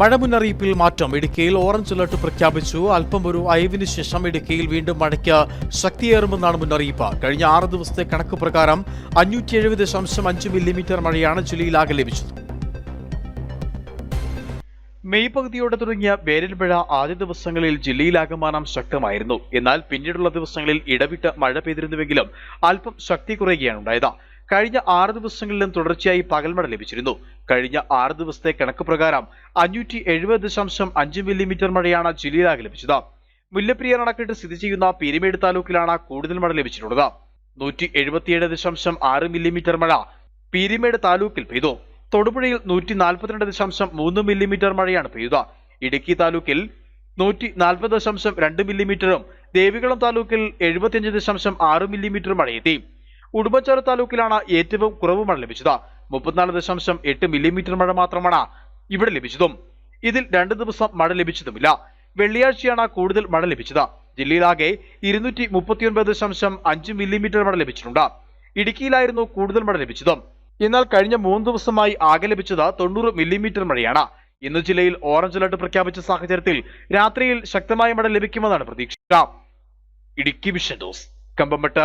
മഴ മുന്നറിയിപ്പിൽ മാറ്റം. ഇടുക്കിയിൽ ഓറഞ്ച് അലർട്ട് പ്രഖ്യാപിച്ചു. അല്പം ഒരു അയവിന് ശേഷം ഇടുക്കിയിൽ വീണ്ടും മഴയ്ക്ക് ശക്തിയേറുമെന്നാണ് മുന്നറിയിപ്പ്. കഴിഞ്ഞ ആറ് ദിവസത്തെ കണക്ക് പ്രകാരം അഞ്ഞൂറ്റി എഴുപത് ദശാംശം അഞ്ച് മില്ലിമീറ്റർ മഴയാണ് ജില്ലയിൽ ആകെ ലഭിച്ചത്. മെയ് പകുതിയോടെ തുടങ്ങിയ വേനൽമഴ ആദ്യ ദിവസങ്ങളിൽ ജില്ലയിലാകമാനം ശക്തമായിരുന്നു. എന്നാൽ പിന്നീടുള്ള ദിവസങ്ങളിൽ ഇടവിട്ട് മഴ പെയ്തിരുന്നുവെങ്കിലും അല്പം ശക്തി കുറയുകയാണ് ഉണ്ടായത്. കഴിഞ്ഞ ആറ് ദിവസങ്ങളിലും തുടർച്ചയായി പകൽമഴ ലഭിച്ചിരുന്നു. കഴിഞ്ഞ ആറ് ദിവസത്തെ കണക്ക് പ്രകാരം അഞ്ഞൂറ്റി എഴുപത് ദശാംശം അഞ്ച് മില്ലിമീറ്റർ മഴയാണ് ജില്ലയിലാകെ ലഭിച്ചത്. മുല്ലപ്പെരിയാർ അണക്കെട്ട് സ്ഥിതി ചെയ്യുന്ന പീരിമേട് താലൂക്കിലാണ് കൂടുതൽ മഴ ലഭിച്ചിട്ടുള്ളത്. നൂറ്റി എഴുപത്തിയേഴ് ദശാംശം ആറ് മില്ലിമീറ്റർ മഴ പീരിമേട് താലൂക്കിൽ പെയ്തു. തൊടുപുഴയിൽ നൂറ്റി നാൽപ്പത്തിരണ്ട് ദശാംശം മൂന്ന് മില്ലിമീറ്റർ മഴയാണ് പെയ്തത്. ഇടുക്കി താലൂക്കിൽ നൂറ്റി നാൽപ്പത് ദശാംശം രണ്ട് മില്ലിമീറ്ററും ദേവികുളം താലൂക്കിൽ എഴുപത്തിയഞ്ച് ദശാംശം ആറ് മില്ലിമീറ്റർ മഴയെത്തി. ഉടുമ്പൻചോല താലൂക്കിലാണ് ഏറ്റവും കുറവ് മഴ ലഭിച്ചത്. മുപ്പത്തിനാല് ദശാംശം എട്ട് മില്ലിമീറ്റർ മഴ മാത്രമാണ് ഇവിടെ ലഭിച്ചതും. ഇതിൽ രണ്ട് ദിവസം മഴ ലഭിച്ചതുമില്ല. വെള്ളിയാഴ്ചയാണ് കൂടുതൽ മഴ ലഭിച്ചത്. ജില്ലയിലാകെ ഇരുന്നൂറ്റി മുപ്പത്തിയൊൻപത് ദശാംശം അഞ്ച് മില്ലിമീറ്റർ മഴ ലഭിച്ചിട്ടുണ്ട്. ഇടുക്കിയിലായിരുന്നു കൂടുതൽ മഴ ലഭിച്ചത്. എന്നാൽ കഴിഞ്ഞ മൂന്ന് ദിവസമായി ആകെ ലഭിച്ചത് തൊണ്ണൂറ് മില്ലിമീറ്റർ മഴയാണ്. ഇന്ന് ജില്ലയിൽ ഓറഞ്ച് അലർട്ട് പ്രഖ്യാപിച്ച സാഹചര്യത്തിൽ രാത്രിയിൽ ശക്തമായ മഴ ലഭിക്കുമെന്നാണ് പ്രതീക്ഷ. Idukki vision dose കമ്പംമട്ട്